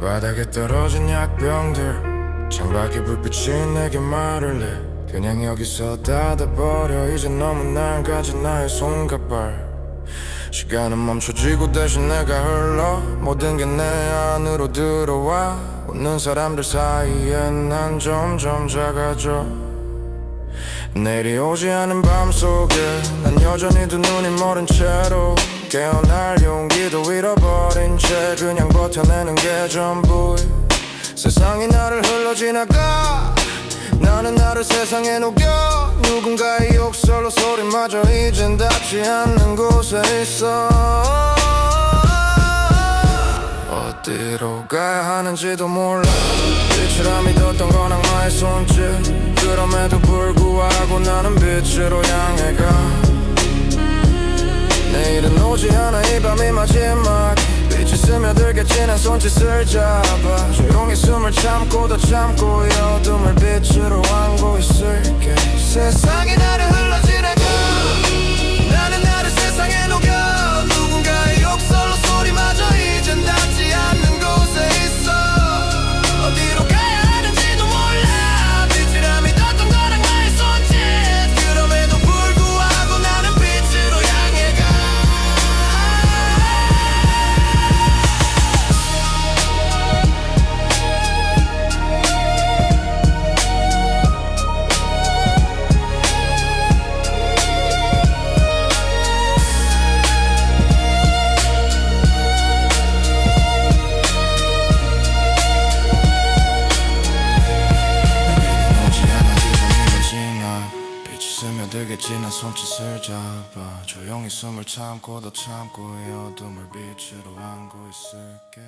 바닥에 떨어진 약병들. 창밖에 불빛이 내게 말을 해. 그냥 여기서 닫아버려. 이제 너무 날 가진 나의 손가발. 시간은 멈춰지고 대신 내가 흘러. 모든 게 내 안으로 들어와. 웃는 사람들 사이에 난 점점 작아져. 내일이 오지 않은 밤 속에 난 여전히 두 눈이 멀은 채로 깨어날 용기도 잃어버린 채 그냥 버텨내는 게 전부 세상이 나를 흘러 지나가? 나는 나를 세상에 녹여. 누군가의 욕설로 소리마저 이젠 닿지 않는 곳에 있어. 어디로 가야 하는지도 몰라. 빛이라 믿었던 건 악마의 손짓. 그럼에도 불구하고 나는 빛으로 향해 가 오지 않아 이 밤이 마지막. 빛이 스며들겠지 난 손짓을 잡아. 조용히 숨을 참고 더 참고 이 어둠 스며들겠지 난 손짓을 잡아 조용히 숨을 참고 더 참고 이 어둠을 빛으로 안고 있을게